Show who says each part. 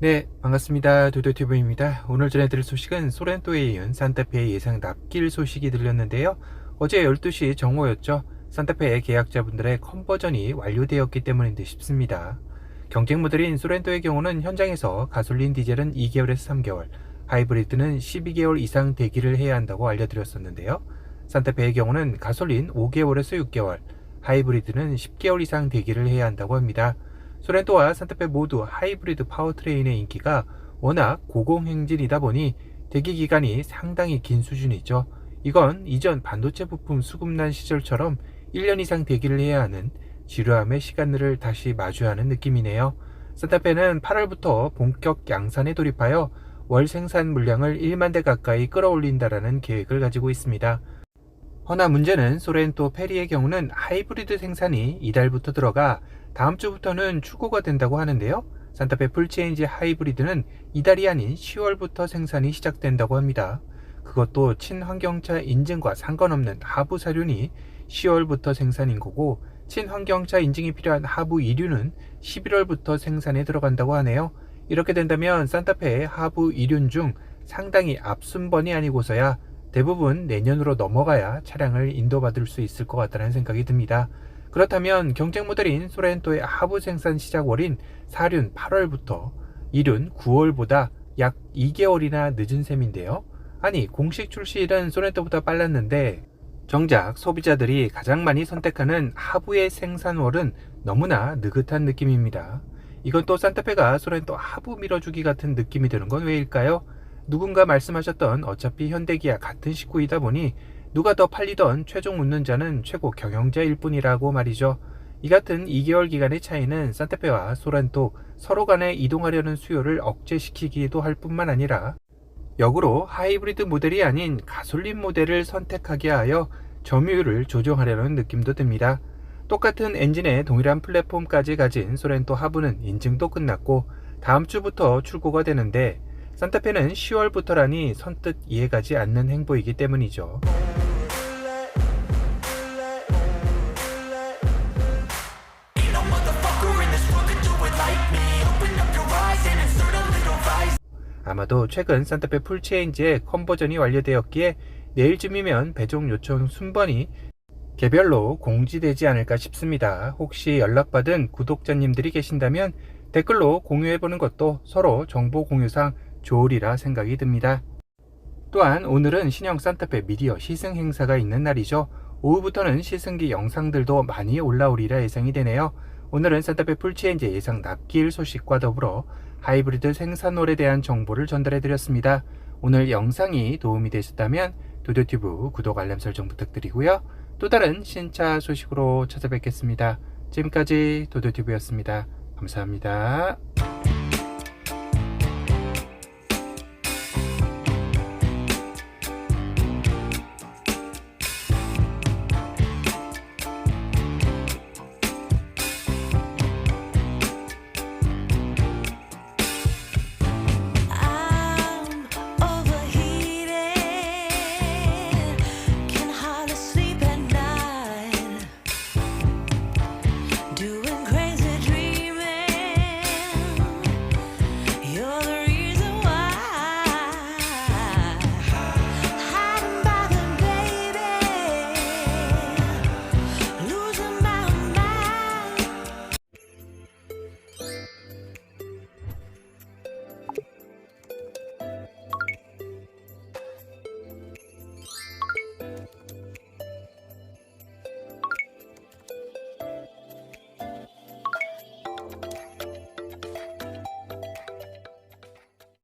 Speaker 1: 네, 반갑습니다. 도도튜브입니다. 오늘 전해드릴 소식은 소렌토에 이은 산타페의 예상 납길 소식이 들렸는데요. 어제 12시 정오였죠. 산타페의 계약자분들의 컨버전이 완료되었기 때문인데 싶습니다. 경쟁 모델인 소렌토의 경우는 현장에서 가솔린 디젤은 2개월에서 3개월, 하이브리드는 12개월 이상 대기를 해야 한다고 알려드렸었는데요. 산타페의 경우는 가솔린 5개월에서 6개월, 하이브리드는 10개월 이상 대기를 해야 한다고 합니다. 소렌토와 산타페 모두 하이브리드 파워트레인의 인기가 워낙 고공행진이다 보니 대기 기간이 상당히 긴 수준이죠. 이건 이전 반도체 부품 수급난 시절처럼 1년 이상 대기를 해야 하는 지루함의 시간들을 다시 마주하는 느낌이네요. 산타페는 8월부터 본격 양산에 돌입하여 월 생산 물량을 1만 대 가까이 끌어올린다라는 계획을 가지고 있습니다. 허나 문제는 소렌토 페리의 경우는 하이브리드 생산이 이달부터 들어가 다음 주부터는 출고가 된다고 하는데요. 산타페 풀체인지 하이브리드는 이달이 아닌 10월부터 생산이 시작된다고 합니다. 그것도 친환경차 인증과 상관없는 하부 사륜이 10월부터 생산인 거고 친환경차 인증이 필요한 하부 이륜은 11월부터 생산에 들어간다고 하네요. 이렇게 된다면 산타페의 하부 이륜 중 상당히 앞순번이 아니고서야 대부분 내년으로 넘어가야 차량을 인도받을 수 있을 것 같다는 생각이 듭니다. 그렇다면 경쟁 모델인 소렌토의 하부 생산 시작월인 사륜 8월부터 이륜 9월보다 약 2개월이나 늦은 셈인데요. 아니 공식 출시일은 소렌토보다 빨랐는데 정작 소비자들이 가장 많이 선택하는 하부의 생산월은 너무나 느긋한 느낌입니다. 이건 또 산타페가 소렌토 하부 밀어주기 같은 느낌이 드는 건 왜일까요? 누군가 말씀하셨던 어차피 현대기아 같은 식구이다 보니 누가 더 팔리던 최종 웃는 자는 최고 경영자일 뿐이라고 말이죠. 이 같은 2개월 기간의 차이는 산타페와 소렌토 서로 간에 이동하려는 수요를 억제시키기도 할 뿐만 아니라 역으로 하이브리드 모델이 아닌 가솔린 모델을 선택하게 하여 점유율을 조정하려는 느낌도 듭니다. 똑같은 엔진에 동일한 플랫폼까지 가진 소렌토 하부는 인증도 끝났고 다음 주부터 출고가 되는데 산타페는 10월부터라니 선뜻 이해가지 않는 행보이기 때문이죠. 아마도 최근 산타페 풀체인지의 컨버전이 완료되었기에 내일쯤이면 배송 요청 순번이 개별로 공지되지 않을까 싶습니다. 혹시 연락받은 구독자님들이 계신다면 댓글로 공유해보는 것도 서로 정보 공유상 좋으리라 생각이 듭니다. 또한 오늘은 신형 산타페 미디어 시승 행사가 있는 날이죠. 오후부터는 시승기 영상들도 많이 올라오리라 예상이 되네요. 오늘은 산타페 풀체인지 예상 납기일 소식과 더불어 하이브리드 생산월에 대한 정보를 전달해 드렸습니다. 오늘 영상이 도움이 되셨다면 도도튜브 구독 알람 설정 부탁드리고요. 또 다른 신차 소식으로 찾아뵙겠습니다. 지금까지 도도튜브였습니다. 감사합니다.